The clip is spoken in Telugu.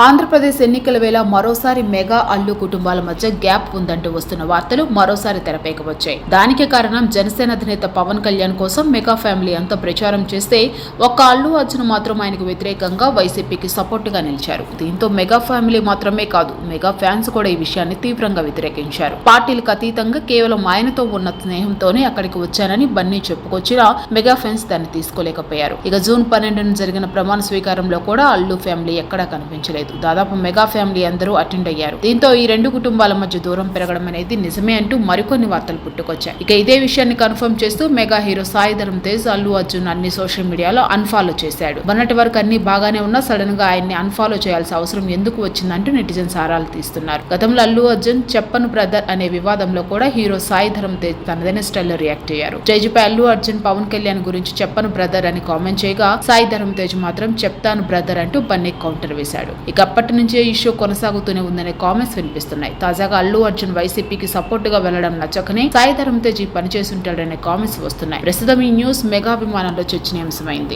ఆంధ్రప్రదేశ్ ఎన్నికల వేళ మరోసారి మెగా అల్లు కుటుంబాల మధ్య గ్యాప్ ఉందంటూ వస్తున్న వార్తలు మరోసారి తెరపైకి వచ్చాయి. దానికి కారణం జనసేన అధినేత పవన్ కళ్యాణ్ కోసం మెగా ఫ్యామిలీ అంతా ప్రచారం చేస్తే ఒక్క అల్లు అర్జున్ మాత్రం ఆయనకు వ్యతిరేకంగా వైసీపీకి సపోర్టుగా నిలిచారు. దీంతో మెగా ఫ్యామిలీ మాత్రమే కాదు మెగా ఫ్యాన్స్ కూడా ఈ విషయాన్ని తీవ్రంగా వ్యతిరేకించారు. పార్టీలకు అతీతంగా కేవలం ఆయనతో ఉన్న స్నేహంతోనే అక్కడికి వచ్చానని బన్నీ చెప్పుకొచ్చినా మెగా ఫ్యాన్స్ దాన్ని తీసుకోలేకపోయారు. ఇక జూన్ పన్నెండున జరిగిన ప్రమాణ స్వీకారంలో కూడా అల్లు ఫ్యామిలీ ఎక్కడా కనిపించలేదు. దాదాపు మెగా ఫ్యామిలీ అందరూ అటెండ్ అయ్యారు. దీంతో ఈ రెండు కుటుంబాల మధ్య దూరం పెరగడం అనేది నిజమే అంటూ మరికొన్ని వార్తలు పుట్టుకొచ్చాయి. ఇక ఇదే విషయాన్ని కన్ఫర్మ్ చేస్తూ మెగా హీరో సాయి ధరమ్ తేజ్ అల్లు అర్జున్ అన్ని సోషల్ మీడియాలో అన్ఫాలో చేశాడు. మొన్నటి వరకు అన్ని బాగానే ఉన్నా సడన్గా ఆయన్ని అన్ఫాలో చేయాల్సిన అవసరం ఎందుకు వచ్చిందంటూ నెటిజన్స్ ఆరాలు తీస్తున్నారు. గతంలో అల్లు అర్జున్ చెప్పను బ్రదర్ అనే వివాదంలో కూడా హీరో సాయి ధరమ్ తేజ్ తనదైన స్టైల్లో రియాక్ట్ అయ్యారు. జైజుపై అల్లు అర్జున్ పవన్ కళ్యాణ్ గురించి చెప్పను బ్రదర్ అని కామెంట్ చేయగా సాయి తేజ్ మాత్రం చెప్తాను బ్రదర్ అంటూ బన్నీ కౌంటర్ వేశాడు. ఇక అప్పటి నుంచే ఈ ఇష్యూ కొనసాగుతూనే ఉందనే కామెంట్స్ వినిపిస్తున్నాయి. తాజాగా అల్లు అర్జున్ వైసీపీకి సపోర్ట్గా వెళ్ళడం నచ్చకనే సాయి ధరమ్ తేజ్ పనిచేస్తుంటాడనే పని కామెంట్స్ వస్తున్నాయి. ప్రస్తుతం ఈ న్యూస్ మెగా అభిమానంలో చర్చనీయాంశమైంది.